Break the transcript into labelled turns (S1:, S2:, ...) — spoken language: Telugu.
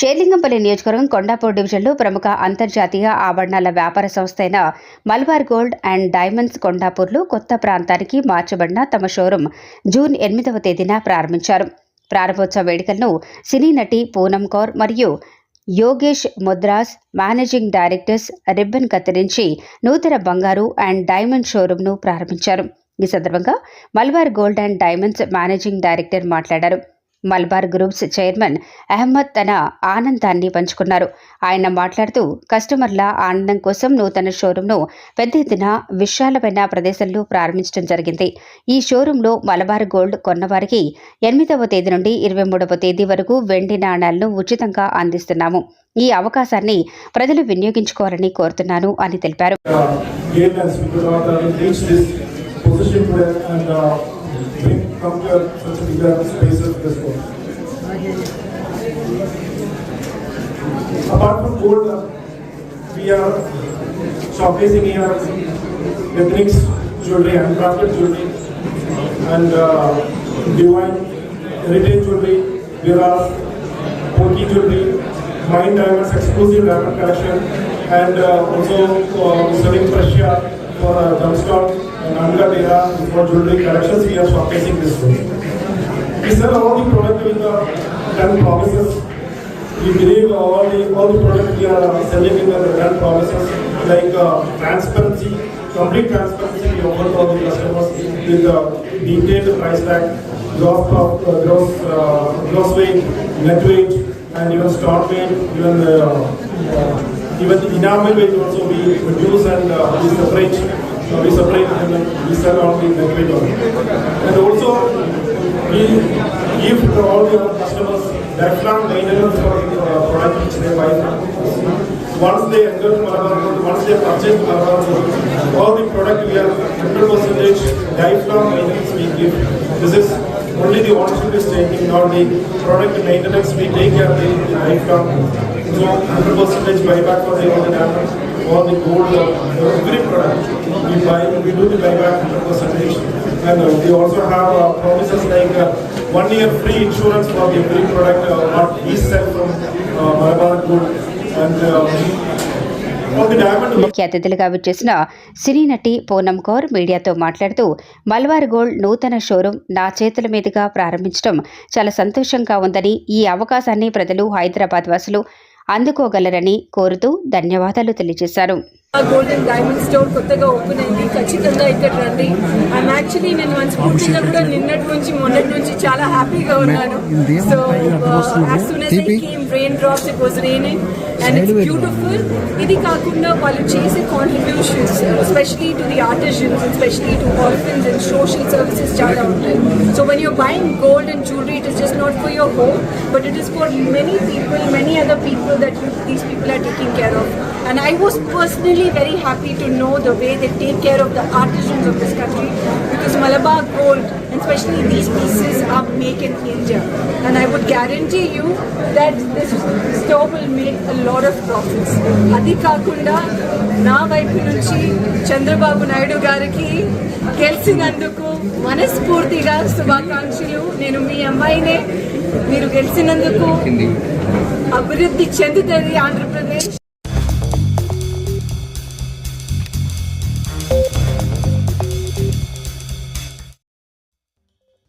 S1: షేర్లింగంపల్లి నియోజకవర్గం కొండాపూర్ డివిజన్లో ప్రముఖ అంతర్జాతీయ ఆభరణాల వ్యాపార సంస్థ అయిన మల్బార్ గోల్డ్ అండ్ డైమండ్స్ కొండాపూర్లో కొత్త ప్రాంతానికి మార్చబడిన తమ షోరూం జూన్ ఎనిమిదవ తేదీన ప్రారంభించారు. ప్రారంభోత్సవ వేడుకలను సినీ నటి పూనం కౌర్ మరియు Yogesh Mudras managing directors ribbon కత్తిరించి నూతన బంగారు అండ్ డైమండ్ షోరూంను ప్రారంభించారు. ఈ సందర్భంగా Malabar gold and diamonds managing director మాట్లాడారు. మల్బార్ గ్రూప్స్ చైర్మన్ అహ్మద్ తన ఆనందాన్ని పంచుకున్నారు. ఆయన మాట్లాడుతూ కస్టమర్ల ఆనందం కోసం నూతన షోరూంను పెద్ద ఎత్తున విశాలమైన ప్రదేశంలో ప్రారంభించడం జరిగింది. ఈ షోరూంలో మలబార్ గోల్డ్ కొన్నవారికి ఎనిమిదవ తేదీ నుండి ఇరవై మూడవ తేదీ వరకు వెండి నాణాలను ఉచితంగా అందిస్తున్నాము. ఈ అవకాశాన్ని ప్రజలు వినియోగించుకోవాలని కోరుతున్నాను అని తెలిపారు.
S2: And uh, bring come to such a bigger space of this world. Apart from gold, uh, we are showcasing here ethnics jewelry, handcrafted jewelry, and uh, divine heritage jewelry. There are Porky jewelry, Mind Diamonds exclusive diamond collection, and uh, also uh, selling Prussia for uh, gemstone uncut era for jewelry collections. We are showcasing this way. We sell all the product with uh, 10 promises. We believe all the all the products we are selling in the 10 promises like uh, transparency, complete transparency. We offer to all the customers with uh, detailed price tag, gross uh, gross uh, gross weight, net weight, and even stone weight, even uh, uh, even the enamel weight also we reduce and uh, we separate. Uh, we separate and uh, we sell on the weight. And also we give to all the customers lifelong maintenance for the uh, product which they buy. Once they enter Malabar Gold, once they purchase Malabar Gold, all the product we have 100% lifelong maintenance we give. This is only the ownership is taking, not the product maintenance we take care the lifelong. ఇందులో hundred percentage buyback was gold every product we buy we do the buyback 100% and uh, we also have uh, promises like uh, one year free insurance for every
S1: ముఖ్య అతిథులుగా విచ్చేసిన సినీ నటి పూనం కౌర్ మీడియాతో మాట్లాడుతూ మల్వార్ గోల్డ్ నూతన షోరూం నా చేతుల మీదుగా ప్రారంభించడం చాలా సంతోషంగా ఉందని ఈ అవకాశాన్ని ప్రజలు హైదరాబాద్ వాసులు అందుకోగలరని కోరుతూ ధన్యవాదాలు తెలియజేశారు.
S3: గోల్డెన్ డైమండ్ స్టోర్ కొత్తగా ఓపెన్ అయింది. ఖచ్చితంగా ఇక్కడ రండి. ఐఎమ్ యాక్చువల్లీ నేను మనస్ఫూర్తిగా కూడా నిన్నటి నుంచి మొన్నటి నుంచి చాలా హ్యాపీగా ఉన్నాను. So as soon as I came rain drops it was raining and it's beautiful ఇది కాకుండా వాళ్ళు చేసే contributions especially to the artisans especially to orphans and social services చాలా ఉంటాయి. So when your buying gold and jewellery it is just not for your home but it is for many people many other people that these people are taking care of And I was really very happy to know the way they take care of the artisans of this country because Malabar Gold, and especially these pieces, are made in India. And I would guarantee you that this store will make a lot of profits. అది కాకుండా నా వైపు నుంచి చంద్రబాబు నాయుడు గారికి గెలిచినందుకు మనస్ఫూర్తిగా శుభాకాంక్షలు నేను మీ అమ్మాయినే మీరు గెలిచినందుకు అభివృద్ధి చెందుతుంది ఆంధ్రప్రదేశ్